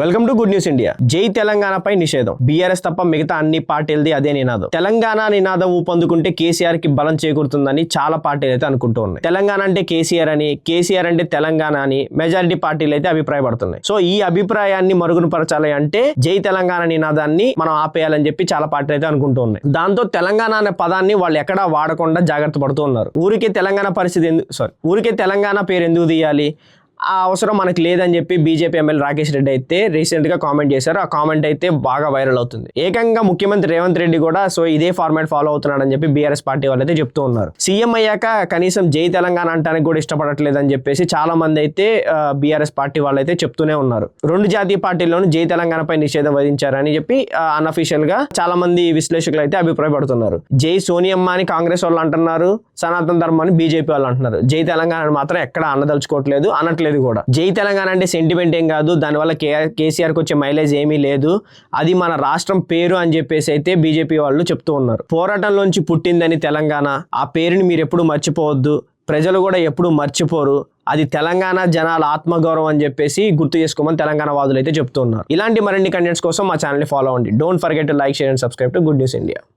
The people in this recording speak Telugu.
Welcome to good news India జై తెలంగాణపై నిషేధం. బీఆర్ఎస్ తప్ప మిగతా అన్ని పార్టీలది అదే నినాదం. తెలంగాణ నినాదం ఊపందుకుంటే కేసీఆర్కి బలం చేకూరుతుందని చాలా పార్టీలు అయితే అనుకుంటూ ఉన్నాయి తెలంగాణ అంటే కేసీఆర్ అని కేసీఆర్ అంటే తెలంగాణ అని మెజారిటీ పార్టీలు అయితే అభిప్రాయపడుతున్నాయి. సో ఈ అభిప్రాయాన్ని మరుగున పరచాలి అంటే జై తెలంగాణ నినాదాన్ని మనం ఆపేయాలని చెప్పి చాలా పార్టీలు అయితే అనుకుంటూ ఉన్నాయి దాంతో తెలంగాణ అనే పదాన్ని వాళ్ళు ఎక్కడా వాడకుండా జాగ్రత్త పడుతూ ఉన్నారు ఊరికే తెలంగాణ పరిస్థితి ఎందుకు సారీ ఊరికే తెలంగాణ పేరు ఎందుకు తీయాలి? ఆ అవసరం మనకు లేదని చెప్పి బీజేపీ ఎమ్మెల్యే రాకేష్ రెడ్డి అయితే రీసెంట్గా కామెంట్ చేశారు. ఆ కామెంట్ అయితే బాగా వైరల్ అవుతుంది. ఏకంగా ముఖ్యమంత్రి రేవంత్ రెడ్డి కూడా సో ఇదే ఫార్మాట్ ఫాలో అవుతున్నాడని చెప్పి బీఆర్ఎస్ పార్టీ వాళ్ళు అయితే చెప్తూ ఉన్నారు. సీఎం అయ్యాక కనీసం జై తెలంగాణ అంటానికి కూడా ఇష్టపడట్లేదని చెప్పేసి చాలా మంది అయితే బీఆర్ఎస్ పార్టీ వాళ్ళు అయితే చెప్తూనే ఉన్నారు. రెండు జాతీయ పార్టీల్లోనూ జై తెలంగాణపై నిషేధం విధించారని చెప్పి అన్అఫీషియల్గా చాలా మంది విశ్లేషకులు అయితే అభిప్రాయపడుతున్నారు. జై సోనియమ్మ అని కాంగ్రెస్ వాళ్ళు అంటున్నారు సనాతన ధర్మం అని బీజేపీ వాళ్ళు అంటున్నారు. జై తెలంగాణ మాత్రం ఎక్కడ అనదలుచుకోవట్లేదు అనట్లేదు కూడా. జై తెలంగాణ అంటే సెంటిమెంట్ ఏం కాదు. దానివల్ల కేఆర్ కేసీఆర్కి వచ్చే మైలేజ్ ఏమీ లేదు. అది మన రాష్ట్రం పేరు అని చెప్పేసి అయితే బీజేపీ వాళ్ళు చెప్తూ ఉన్నారు. పోరాటంలోంచి పుట్టిందని తెలంగాణ. ఆ పేరుని మీరు ఎప్పుడు మర్చిపోవద్దు. ప్రజలు కూడా ఎప్పుడు మర్చిపోరు. అది తెలంగాణ జనాల ఆత్మగౌరవం అని చెప్పేసి గుర్తు చేసుకోమని తెలంగాణ వాదులు అయితే చెప్తున్నారు ఇలాంటి మరిన్ని కంటెంట్స్ కోసం మా ఛానల్ని ఫాలో అవ్వండి. Don't forget like share and subscribe to good news India